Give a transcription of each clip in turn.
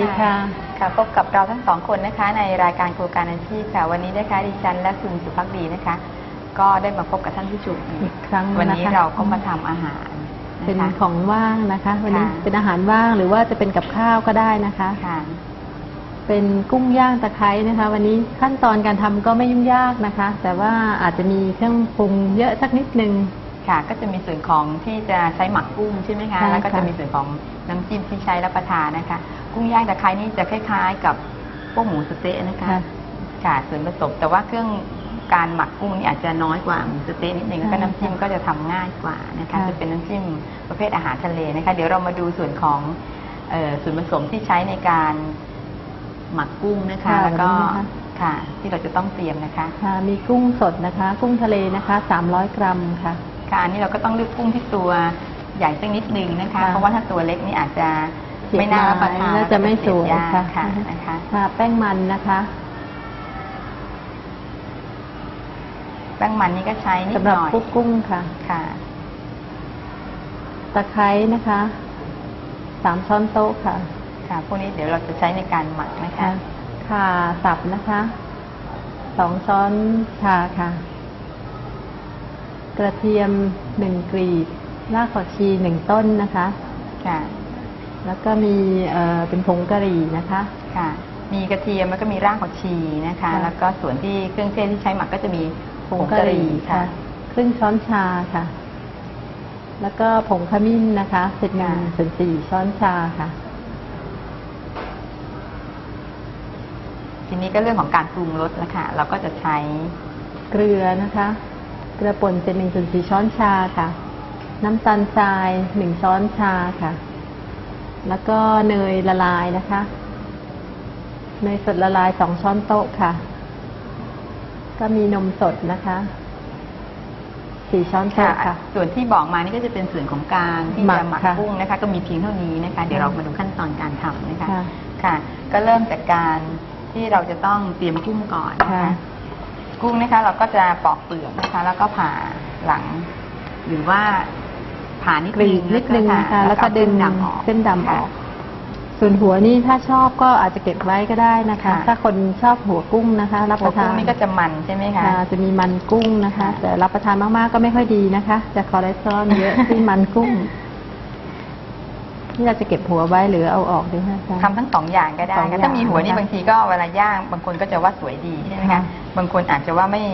สวัสดีค่ะ ค่ะพบกับเราทั้งสองคนนะคะ ในรายการครูการอาชีพค่ะ วันนี้นะคะดิฉันและคุณสุภักดีนะคะ ก็ได้มาพบกับท่านผู้ชมอีกครั้งวันนี้ะคะเราก็มาทำอาหาร เป็นนะคะของว่างนะคะ วันนี้ค่ะเป็นอาหารว่างหรือว่าจะเป็นกับข้าวก็ได้นะคะค่ะเป็นกุ้งย่างตะไคร้นะคะ วันนี้ขั้นตอนการทำก็ไม่ยุ่งยากนะคะ แต่ว่าอาจจะมีเครื่องปรุงเยอะสักนิดนึงค่ะ ก็จะมีส่วนของที่จะใช้หมักกุ้งใช่ไหมคะใช่ค่ะแล้วก็จะมีส่วนของน้ำจิ้มที่ใช้รับประทานนะคะ กุ้งย่างตะไคร้นี่จะคล้ายๆ กับพวกหมูสะเต๊ะนะคะค่ะค่ะส่วนผสมแต่ว่าเครื่องการหมักกุ้งนี่อาจจะน้อยกว่าหมูสะเต๊ะนิดนึงแล้วก็ใช่น้ำจิ้มก็จะทำง่ายกว่านะคะค่ะจะเป็นน้ำจิ้มประเภทอาหารทะเลนะคะ เดี๋ยวเรามาดูส่วนของเอ่อส่วนผสมที่ใช้ในการหมักกุ้งนะคะค่ะแล้วก็แบบนี้นะคะค่ะ ที่เราจะต้องเตรียมนะคะค่ะมีกุ้งสดนะคะ กุ้งทะเลนะคะ300 กรัมค่ะค่ะอันนี้เราก็ต้องเลือกกุ้งที่ตัวใหญ่สักนิดนึงนะคะค่ะเพราะว่าถ้าตัวเล็กนี่อาจจะ เสียบไม่น่ารับประทานไม้แล้วจะไม่สวยแล้ก็เสีบากค่ะค่ะนะคะค่ะแป้งมันนะคะแป้งมันนี่ก็ใช้นิดสำหหรับน่อยคลุกกุ้งค่ะค่ะ ตะไคร้นะคะสามช้อนโต๊ะค่ะ ค่ะ พวกนี้เดี๋ยวเราจะใช้ในการหมักนะคะค่ะสับนะคะสองช้อนชาค่ะ กระเทียมหนึ่งกรีดรากผักชีหนึ่งต้นนะคะ ค่ะ แล้วก็มีเอ่อเป็นผงกะหรี่นะคะค่ะ มีกระเทียมแล้วก็มีรากผักชีนะคะค่ะแล้วก็ส่วนที่เครื่องเทศที่ใช้หมักก็จะมีผงกะหรี่ค่ะ ครึ่งช้อนชาค่ะ แล้วก็ผงขมิ้นนะคะเศษหนึ่งค่ะส่วนสี่ช้อนชาค่ะ ทีนี้ก็เรื่องของการปรุงรสแล้วค่ะเราก็จะใช้เกลือนะคะ เกลือป่นเศษหนึ่งส่วนสี่ช้อนชาค่ะ น้ำตาลทรายหนึ่งช้อนชาค่ะ แล้วก็เนยละลายนะคะ เนยสดละลายสองช้อนโต๊ะค่ะ ก็มีนมสดนะคะสี่ช้อนค่ะโต๊ะค่ะ ส่วนที่บอกมานี่ก็จะเป็นส่วนของการที่หมักจะหมักค่ะกุ้งนะคะ ก็มีเพียงเท่านี้นะคะ เดี๋ยวเรามาดูขั้นตอนการทำนะคะ ค่ะค่ะก็เริ่มจากการที่เราจะต้องเตรียมกุ้งก่อนนะค่ะคะ กุ้งนะคะ เราก็จะปอกเปลือกนะคะ แล้วก็ผ่าหลัง หรือว่า ผ่านิดกรีนึดงนิดนึงนะคะ แล้วก็เอาดึงเส้นดำออก เส้นดำออกค่ะส่วนหัวนี่ถ้าชอบก็อาจจะเก็บไว้ก็ได้นะคะ ค่ะ ถ้าคนชอบหัวกุ้งนะคะ รับหัปวระทากุ้งนนี่ก็จะมันใช่ไหมคะค่ะจะมีมันกุ้งนะคะ ค่ะ แต่รับประทานมากๆก็ไม่ค่อยดีนะคะ จะคอเลสเตอรอลเยอะที่มันกุ้งนี่เราจะเก็บหัวไว้หรือเอาออกดีคะอาจารย์ ทำทั้งสองอย่างก็ได้สองอค่ะย่างถ้ามีหัวนี่นะคะบางทีก็เวลาย่าง บางคนก็จะว่าสวยดีใช่ไหมค่ะ คะบางคนอาจจะว่าไม่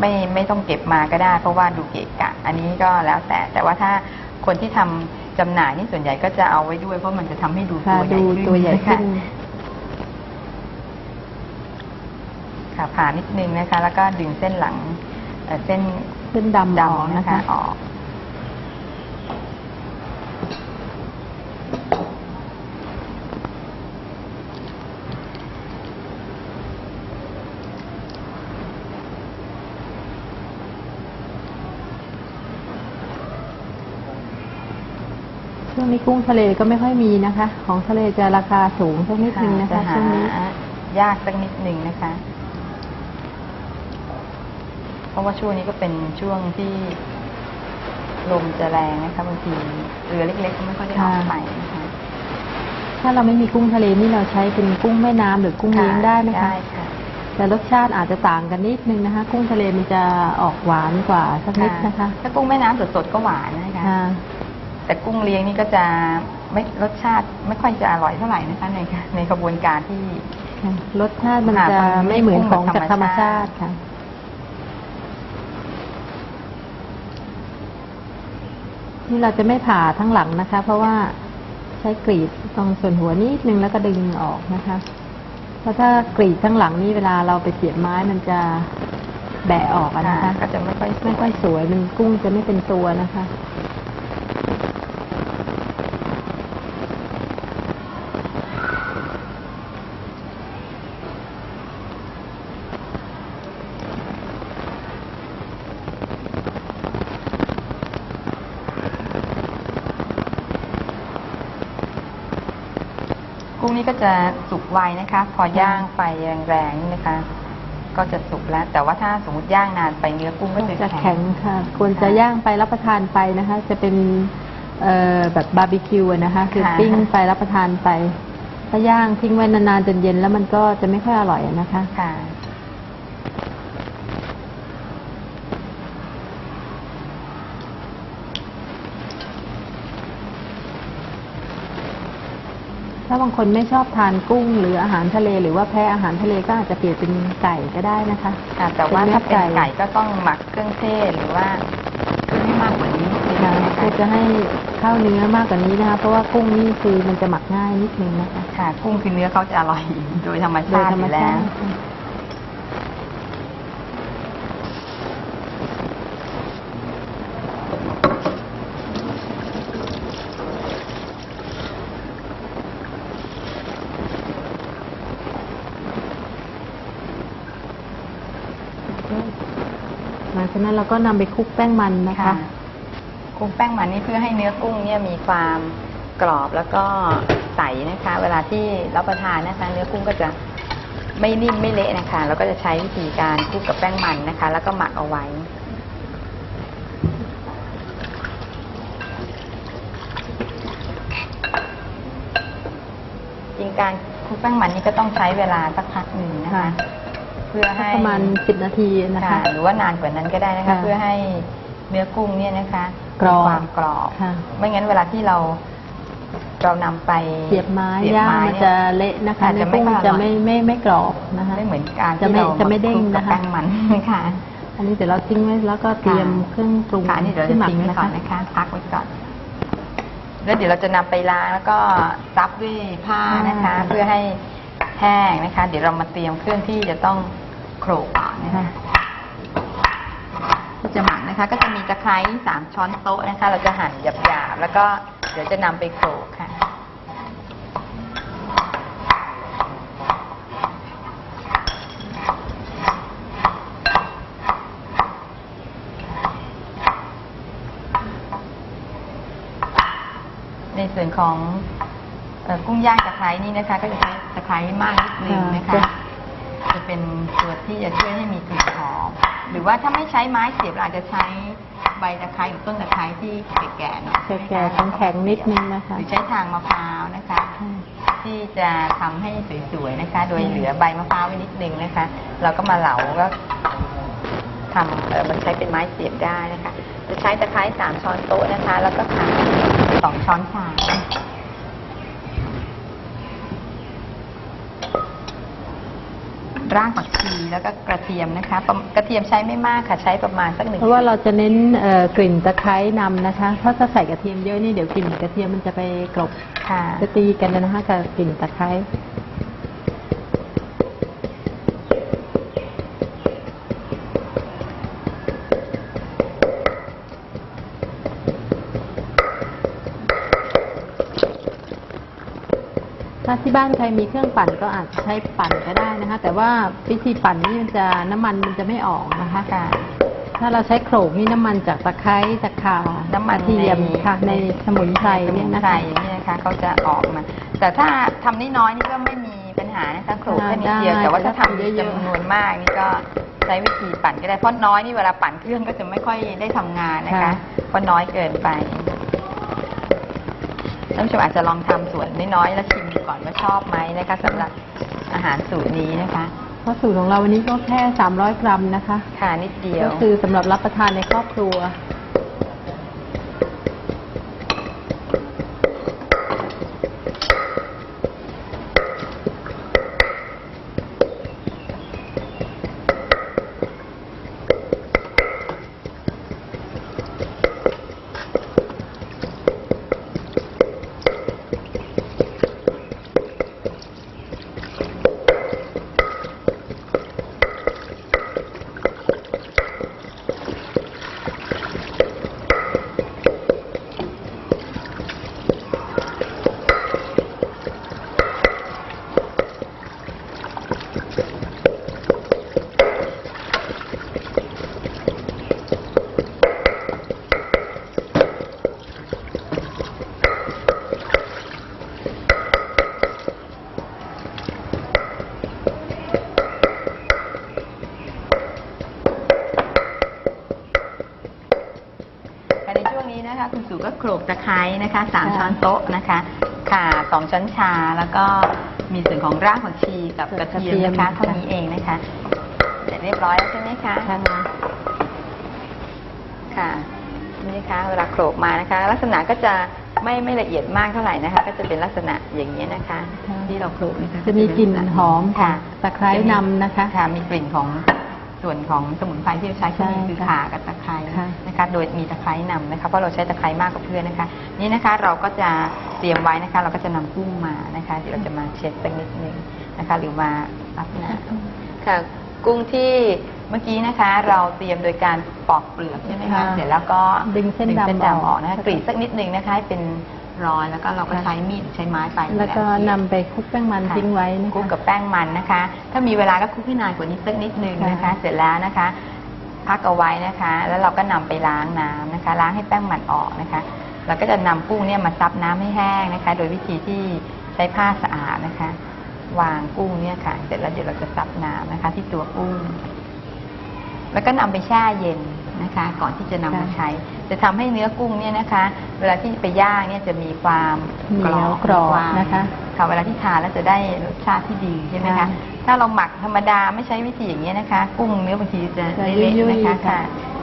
ไม่ไม่ต้องเก็บมาก็ได้ เพราะว่าดูเกะกะ อันนี้ก็แล้วแต่แต่ว่าถ้า คนที่ทำจำหน่ายนี่ส่วนใหญ่ก็จะเอาไว้ด้วยเพราะมันจะทำให้ดูค่ะตัวใหญ่ดูขึ้นตัวใหญ่ขึ้นค่ะผ่านิดนึงนะคะ แล้วก็ดึงเส้นหลังเอ่อเส้นเส้นดำออกดำนะนะคะคะ ออก ช่วงนี้กุ้งทะเลก็ไม่ค่อยมีนะคะ ของทะเลจะราคาสูงสักนิดนึงนะจะคะหาช่วงนี้ยากสักนิดหนึ่งนะคะ เพราะว่าช่วงนี้ก็เป็นช่วงที่ลมจะแรงนะคะบางทีเรือเล็กๆก็ไม่ค่อยได้ออกค่ะไปนะคะถ้าเราไม่มีกุ้งทะเลนี่เราใช้เป็นกุ้งแม่น้ำหรือกุ้งเลี้ยงได้ไหมคะได้ค่ะแต่รสชาติอาจจะต่างกันนิดนึงนะคะ กุ้งทะเลมันจะออกหวานกว่าสักนิดนะคะ ถ้ากุ้งแม่น้ำสดๆก็หวานนะคะค่ะ แต่กุ้งเลี้ยงนี่ก็จะไม่รสชาติไม่ค่อยจะอร่อยเท่าไหร่นะคะในในกระบวนการที่ ค่ะรสชาติมันค่ะจะมันไม่ไม่เหมือนของกุ้งแบบจากธรรมธรรมชาชาติติค่ะ นี่เราจะไม่ผ่าทั้งหลังนะคะ เพราะว่าใช้กรีดตรงส่วนหัวนิดนึงแล้วก็ดึงออกนะคะ เพราะถ้ากรีดทั้งหลังนี่เวลาเราไปเสียบไม้มันจะแบะออกอะนะคะ ก็จะไม่ค่อยสวย ไม่ค่อยสวยมันกุ้งจะไม่เป็นตัวนะคะ นี่ก็จะสุกไวนะคะ พอย่างไฟแรงๆนี่นะคะ ก็จะสุกแล้ว แต่ว่าถ้าสมมติย่างนานไปเนื้อกุ้งก็จะจะแข็แข็งงค่ะ ควรจะย่างไปรับประทานไปนะคะ จะเป็นเอ่อแบบบาร์บีคิวอะนะคะ คือค่ะปิ้งไปรับประทานไป ถ้าย่างทิ้งไว้นานๆจนเย็นแล้วมันก็จะไม่ค่อยอร่อยอะนะคะ ค่ะ ถ้าบางคนไม่ชอบทานกุ้งหรืออาหารทะเล หรือว่าแพ้อาหารทะเลก็อาจจะเปลี่ยนเป็นไก่ก็ได้นะคะค่ะแต่ว่าเป็นเนื้อถ้าเป็นไก่ไก่ก็ต้องหมักเครื่องเทศหรือว่าเครื่องให้มากกว่านี้นิดนึงค่ะนะคือจะคะให้เข้าเนื้อมากกว่านี้นะคะเพราะว่ากุ้งนี่คือมันจะหมักง่ายนิดนึงนะคะค่ะกุ้งคือเนื้อเขาจะอร่อยโดยธรรมโดชายติธรอรมยู่แล้ชาว ติค่ะ หลัง จากนั้นเราก็นำไปคลุกแป้งมันนะคะค่ะคลุกแป้งมันนี่เพื่อให้เนื้อกุ้งเนี่ยมีความกรอบแล้วก็ใสนะคะ เวลาที่รับประทานนะคะ เนื้อกุ้งก็จะไม่นิ่มไม่เละนะคะแล้วก็จะใช้วิธีการคลุกกับแป้งมันนะคะ แล้วก็หมักเอาไว้ จริงการคลุกแป้งมันนี่ก็ต้องใช้เวลาสักพักหนึ่งนะคะค่ะเพื่อให้ประมาณสิบนาทีนะคะค่ะหรือว่านานกว่านั้นก็ได้นะคะค่ะเพื่อให้เนื้อกุ้งเนี่ยนะคะกรอบมีความกรอบค่ะไม่งั้นเวลาที่เราเรานำไปเสียบไม้เสีบย่างไมันจะเละนะคะอาจเนื้จะอไม่กุ้งค่อยจะอร่อยไม่ไม่ไม่กรอบนะคะไม่เหมือนการจะที่ไม่เราจะไม่เด้งคลุกกับนะคะแป้งมันค่ะ อันนี้เดี๋ยวเราทิ้งไว้แล้วก็เตรียมค่ะเครื่องปรุงค่ะอันนี่เดี๋ยวเราที่จะหมักทิ้งไว้นะก่อคะนนะคะพักไว้ก่อนแล้วเดี๋ยวเราจะนำไปล้างแล้วก็ซับด้วยผ้านะคะ เพื่อให้แห้งนะคะ เดี๋ยวเรามาเตรียมเครื่องที่จะต้อง โขลกก่อนนะคะที่จะหมักนะคะ ก็จะมีตะไคร้สามช้อนโต๊ะนะคะ เราจะหั่นหยาบๆแล้วก็เดี๋ยวจะนำไปโขลกค่ะในส่วนของออกุ้งย่างตะไคร้นี่นะคะ ก็จะใช้ตะไคร้มากนิดนึงนะคะ เป็นตัวที่จะช่วยให้มีกลิ่นหอมหรือว่าถ้าไม่ใช้ไม้เสียบเราอาจจะใช้ใบตะไคร้หรือต้นตะไคร้ที่แก่ๆหน่อยแก่ๆแข็งๆนิดนึงนะคะ หรือใช้ทางมะพร้าวนะคะ ที่จะทำให้สวยๆนะคะ โดยเหลือใบมะพร้าวไว้นิดนึงนะคะ เราก็มาเหลาก็ทำเอ่อมันใช้เป็นไม้เสียบได้นะคะ จะใช้ตะไคร้สามช้อนโต๊ะนะคะ แล้วก็ข่าสองช้อนชา รากผักชีแล้วก็กระเทียมนะคะประกระเทียมใช้ไม่มากค่ะใช้ประมาณสักหนึ่งเพราะว่าเราจะเน้นเอ่อกลิ่นตะไคร้นำนะคะ เพราะถ้าใส่กระเทียมเยอะนี่เดี๋ยวกลิ่นกระเทียมมันจะไปกลบค่ะจะตีกันนะคะกับกลิ่นตะไคร้ ที่บ้านใครมีเครื่องปั่นก็อาจจะใช้ปั่นก็ได้นะคะ แต่ว่าวิธีปั่นนี่มันจะน้ำมันมันจะไม่ออกนะคะค่ะถ้าเราใช้โขลกนี่น้ำมันจากตะไคร้จากข่าน้ำมันกระเทียมค่ะ ในสมุนไพรสมุเนี่ยนนะไพรคะเนี่ยนะคะเขาจะออกมา แต่ถ้าทำน้อยๆนี่ก็ไม่มีปัญหานะคะโขลกแค่นิดเดียวได้แต่ว่าถ้าทำเยอะๆจำนวนมากนี่ก็ใช้วิธีปั่นก็ได้เพราะน้อยนี่เวลาปั่นเครื่องก็จะไม่ค่อยได้ทำงานนะคะเพราะน้อยเกินไป ท่านผู้ชมอาจจะลองทำส่วนน้อยๆแล้วชิมดูก่อนว่าชอบไหมนะคะสำหรับอาหารสูตรนี้นะคะเพราะสูตรของเราวันนี้ก็แค่ 300 กรัมนะคะ ค่ะนิดเดียว ก็คือสำหรับรับประทานในครอบครัว ค่ะในช่วงนี้นะคะ คุณสู่ก็โขลก ตะไคร้นะคะสามค่ะช้อนโต๊ะนะคะค่ะสองช้อนชาแล้วก็มีส่วนของรากผักชีกับกระเทียมนะคะกระเทียมเท่านี้เองนะคะเสร็จเรียบร้อยแล้วใช่ไหมคะค่ะค่ะนี่นะคะเวลาโขลกมานะคะ ลักษณะก็จะไม่ไม่ละเอียดมากเท่าไหร่นะคะ ก็จะเป็นลักษณะอย่างนี้ยนะคะค่ะที่เราโขลกนะคะจะมีกลิ่นหอมค่ะตะไคร้นำนะคะค่ะมีกลิ่นของ ส่วนของสมุนไพรที่เราใช้ที่นี่ใช่คือค่ะข่ากับตะไคร้ค่ะนะคะ โดยมีตะไคร้นำนะคะเพราะเราใช้ตะไคร้มากกว่าเพื่อนนะคะ นี่นะคะเราก็จะเตรียมไว้นะคะ เราก็จะนำกุ้งมานะคะเดี๋ยวเราจะมาเช็ดสักนิดนึงนะคะ หรือมารับน้ำค่ะกุ้งที่เมื่อกี้นะคะ เราเตรียมโดยการปอกเปลือกใช่ไหมคะค่ะเสร็จแล้วก็ดึงเส้นดำดำออออกกนะคะกรีดสักนิดนึงนะคะให้เป็น รอยแล้วก็เราก็ค่ะใช้มีดหรือใช้ไม้ไปแล้วก็บบนำไปคลุกแป้งมันค่ะทิ้งไว้นะคลุกคะกับแป้งมันนะคะ ถ้ามีเวลาก็คลุกให้นานกว่านี้สักนิดนึงนะคะค่ะเสร็จแล้วนะคะ พักเอาไว้นะคะ แล้วเราก็นำไปล้างน้ำนะคะ ล้างให้แป้งมันออกนะคะ เราก็จะนำกุ้งเนี่ยมาซับน้ำให้แห้งนะคะ โดยวิธีที่ใช้ผ้าสะอาดนะคะ วางกุ้งเนี่ยค่ะ เสร็จแล้วเดี๋ยวเราจะซับน้ำนะคะ ที่ตัวกุ้ง แล้วก็นำไปแช่เย็น นะคะ ก่อนที่จะนำมาค่ะใช้ จะทำให้เนื้อกุ้งเนี่ยนะคะ เวลาที่ไปย่างเนี่ยจะมีความเหนียวกรอบมีวามนะคะ ค่ะเวลาที่ทานแล้วจะได้รสชาติที่ดีใช่ไหมคะค่ะถ้าเราหมักธรรมดาไม่ใช้วิธีอย่างนี้ยนะคะ กุ้งเนื้อบางทีจะจะเละยุ่ๆยนะคะๆค่ะ ค่ะ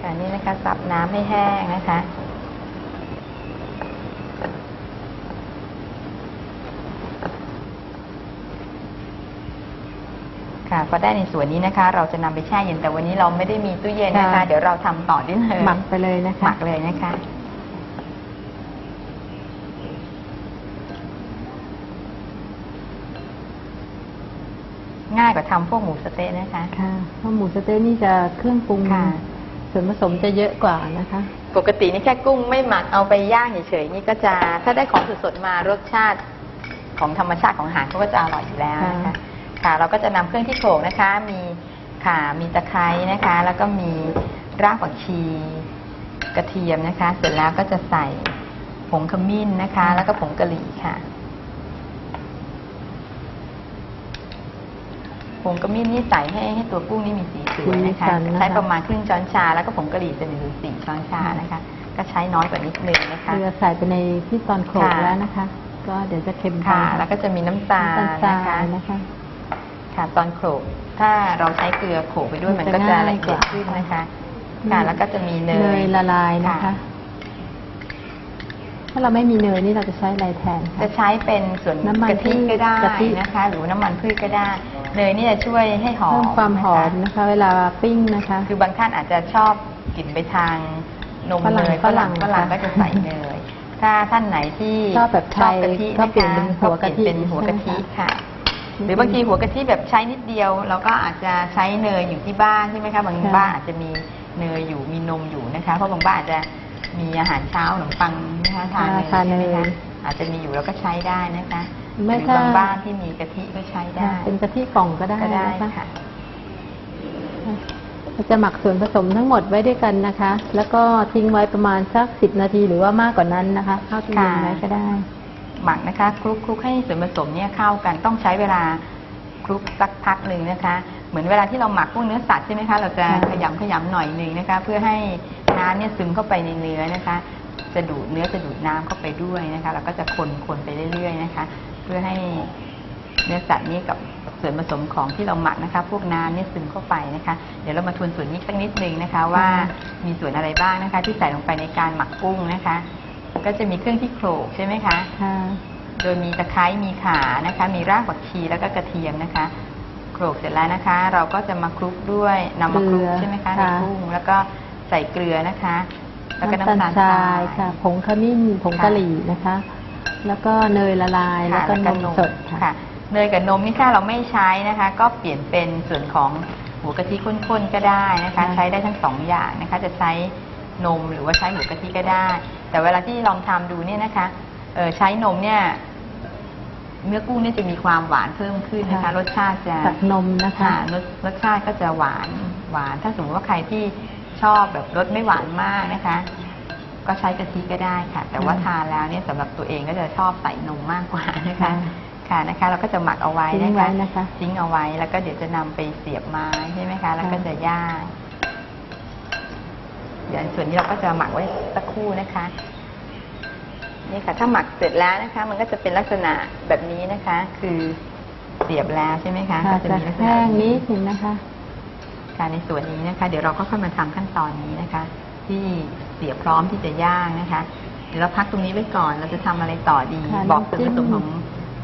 ค่ะนี่นะคะซับน้ำให้แห้งนะคะ ค่ะพอได้ในส่วนนี้นะคะ เราจะนำไปแช่เย็นแต่วันนี้เราไม่ได้มีตู้เย็นนะคะ ค่ะ เดี๋ยวเราทำต่อได้เลยหมักไปเลยนะหคะ มักเลยนะคะ ง่ายกว่าทำพวกหมูสะเต๊ะนะคะ ค่ะเพราะหมูสะเต๊ะนี่จะเครื่องปรุงค่ะ ส่วนผสมจะเยอะกว่านะคะ ปกตินี่แค่กุ้งไม่หมักเอาไปย่างเฉยๆนี่ก็จะถ้าได้ของสดๆมารสชาติของธรรมชาติของอาหารเขาก็จะอร่อยอยู่แล้วนะคะ ค่ะ ค่ะเราก็จะนำเครื่องที่โขลกนะคะ มีข่ามีตะไคร้นะคะ แล้วก็มีรากผักชี กระเทียมนะคะ เสร็จแล้วก็จะใส่ผงขมิ้นนะคะ แล้วก็ผงกะหรี่ค่ะผงกระมิ้นนี่ใส่ให้ให้ตัวกุ้งนี่มีสีสวยนะคะสีสันนะคะใช้ประมาณครึ่งช้อนชา แล้วก็ผงกะหรี่จะหนึ่งถึงสี่ช้อนชานะคะ ก็ใช้น้อยกว่านิดนึงนะคะเกลือใส่ไปในที่ตอนโขลกค่ะแล้วนะคะ ก็เดี๋ยวจะเค็มไปค่ะ แล้วก็จะมีน้ำตาลน้ำตาลนะคะทรายนะ คะค่ะตอนโขลกถ้าเราใช้เกลือโขลกไปด้วยมัมันนก็จะจะง่ายละเอียดกว่าขึ้นนะคะค่ะแล้วก็จะมีเนเนยยละลายนะคะค่ะถ้าเราไม่มีเนยนี่เราจะใช้อะไรแทนคะจะใช้เป็นส่วนน้ำมันกะทิก็ได้กะทินะคะ หรือน้ำมันพืชก็ได้เนยนี่จะช่วยให้หอมเพิ่มความหอมนะะนะคะ เวลาปิ้งนะคะ คือบางท่านอาจจะชอบกลิ่นไปทางนมฝรั่งเนยฝรั่งฝฝรั่รั่งงก็จะใส่เนยถ้าท่านไหนที่ชอบแบบไทยกะทิก็เปลี่ยนนะคะเป็นหัวกะทิเป็นหัวกะทิใช่ไหมคะค่ะ หรือบางทีหัวกะทิแบบใช้นิดเดียว เราก็อาจจะใช้เนยอยู่ที่บ้านใช่ไหมคะบางค่ะ บ้านอาจจะมีเนยอยู่มีนมอยู่นะคะเพราะบางบ้านอาจจะมีอาหารเช้าขนมปังนะคะทานเนยทานใช่ไหมเนยคะอาจจะมีอยู่แล้วก็ใช้ได้นะคะหไม่รือถ้าบางบ้านที่มีกะทิก็ใช้ได้เป็นกะทิกล่องก็ได้ก็ได้นะคะ ค่ะ เราจะหมักส่วนผสมทั้งหมดไว้ด้วยกันนะคะ แล้วก็ทิ้งไว้ประมาณสักสิบนาทีหรือว่ามากกว่านั้นนะคะเข้าตู้เย็นค่ะ ไว้ก็ได้ หมักนะคะคลุกคลุกให้ส่วนผสมเนี่ยเข้ากันต้องใช้เวลาคลุกสักพักหนึ่งนะคะ เหมือนเวลาที่เราหมักพวกเนื้อสัตว์ใช่ไหมคะเราจะค่ะขยำขยำหน่อยหนึ่งนะคะ เพื่อให้น้ำเนี่ยซึมเข้าไปในเนื้อนะคะ จะดูดเนื้อจะดูดน้ำเข้าไปด้วยนะคะเราก็จะคนคนไปเรื่อยๆนะคะ เพื่อให้เนื้อสัตว์นี้กับส่วนผสมของที่เราหมักนะคะ พวกน้ำเนี่ยซึมเข้าไปนะคะ เดี๋ยวเรามาทวนส่วนนี้สักนิดนึงนะคะ ว่ามีส่วนอะไรบ้างนะคะ ที่ใส่ลงไปในการหมักกุ้งนะคะ ก็จะมีเครื่องที่โขลกใช่ไหมคะ ค่ะโดยมีตะไคร้มีข่านะคะ มีรากผักชีแล้วก็กระเทียมนะคะโขลกเสร็จแล้วนะคะ เราก็จะมาคลุกด้วยนำมาคลุกเกลือใช่ไหมคะค่ะในกุ้งแล้วก็ใส่เกลือนะคะ แล้วก็น้ำตาลน้ำตาลททรารายยค่ะ ผงขมิ้นผงค่ะกะหรี่นะคะ แล้วก็เนยละลายแล้วค่ะก็นมสดค่ะค่ะเนยกับนมนี่ถ้าเราไม่ใช้นะคะ ก็เปลี่ยนเป็นส่วนของหัวกะทิข้นๆก็ได้นะคะค่ะใช้ได้ทั้งสองอย่างนะคะ จะใช้ นม หรือว่าใช้หัวกะทิก็ได้ แต่เวลาที่ลองทำดูเนี่ยนะคะเออใช้นมเนี่ยเนื้อกุ้งเนี่ยจะมีความหวานเพิ่มขึ้นนะคะ ค่ะ รสชาติจะจากนมนะคะค่ะรสรสชาติก็จะหวานหวาน ถ้าสมมติว่าใครที่ชอบแบบรสไม่หวานมากนะคะ ก็ใช้กะทิก็ได้ค่ะ แต่ว่าค่ะทานแล้วเนี่ยสำหรับตัวเองก็จะชอบใส่นมมากกว่านะคะ ค่ะคค่ะนะคะเราก็จะหมักเอาไว้ทิ้งนะไว้คะนะคะ ทิ้งเอาไว้แล้วก็เดี๋ยวจะนำไปเสียบไม้ใช่ไหมคะ แล้วก็จะย่างเดี๋ยวส่วนนี้เราก็จะหมักไว้สักครู่นะคะ นี่ค่ะ ถ้าหมักเสร็จแล้วนะคะ มันก็จะเป็นลักษณะแบบนี้นะคะ คือเสียบแล้วใช่ไหมคะค่ะก็จะจะมีลักษณะแห้งแบบนิดนึงนะคะค่ะในส่วนนี้นะคะ เดี๋ยวเราก็ค่อยมาทำขั้นตอนนี้นะคะ ที่เสียบพร้อมที่จะย่างนะคะเดี๋ยวเราพักตรงนี้ไว้ก่อน เราจะทำอะไรต่อดีค่ะบอกส่วนผน้ำจิ้สมมของ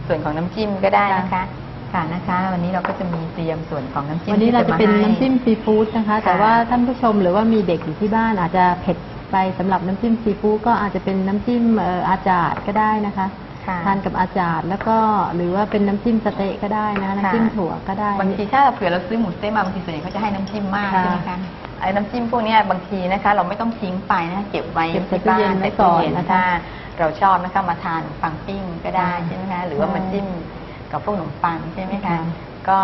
ส่วนของน้ำจิ้มก็ได้นะคะ ค่ะค่ะนะคะ วันนี้เราก็จะมีเตรียมส่วนของน้ำจิ้มวันนี้เราจะเป็นที่มาให้น้ำจิ้มซีฟู้ดนะคะค่ะแต่ว่าท่านผู้ชมหรือว่ามีเด็กอยู่ที่บ้านอาจจะเผ็ดไปสำหรับน้ำจิ้มซีฟู้ดก็อาจจะเป็นน้ำจิ้มเอ่ออาจาดก็ได้นะคะค่ะทานกับอาจาดแล้วก็หรือว่าเป็นน้ำจิ้มสะเต๊ะก็ได้นะน้ำจิ้มถั่วก็ได้บางทีถ้าเผื่อเราซื้อหมูสะเต๊ะมาบางทีส่วนใหญ่เขาจะให้น้ำจิ้มมากค่ะใช่ไหมคะไอ้น้ำจิ้มพวกเนี้ยบางทีนะคะ เราไม่ต้องทิ้งไปนะคะเก็บไว้เก็บใส่ที่ตู้เย็นบ้านไว้ใส่ตู้ก่อนเย็นนะคะถ้าเราชอบนะคะมาทานปังปิ้งก็ได้ค่ะใช่ไหมคะหรือว่าใช่มันจิ้ม กับพวกขนมปังใช่ไหมคะค่ะก็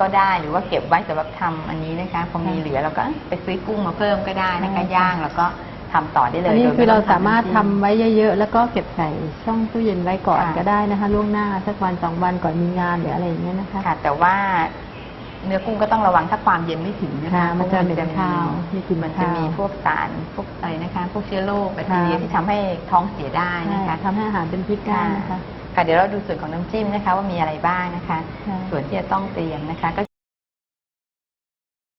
ก็ได้หรือว่าเก็บไว้สำหรับทำอันนี้นะคะพอมีค่ะเหลือเราก็ไปซื้อกุ้งมาเพิ่มก็ได้นะคะค่ะย่างแล้วก็ทำต่อได้เลยอันนี้โดยคือไต้เรางสามารถทำน้ำจิ้มไว้เยอะๆ แล้วก็เก็บใส่ช่องตู้เย็นไว้ก่อนค่ะก็ได้นะคะ ล่วงหน้าสักวันสองวันก่อนมีงานหรืออะไรอย่างเงี้ยนะคะค่ะแต่ว่าเนื้อกุ้งก็ต้องระวังถ้าความเย็นไม่ถึงนะคะค่ะมันจะพเหม็รานคาวมีกลิ่นมันจะคาวมีพวกสารพวกอะไรนะคะ พวกเชื้อโรคแบคทีเรียค่ะที่ทำให้ท้องเสียได้ใช่นะคะทำให้อาหารเป็นพิษได้นะคะ ค่ะเดี๋ยวเราดูส่วนของน้ำจิ้มนะคะว่ามีอะไรบ้างนะคะค่ะส่วนที่จะต้องเตรียมนะคะก็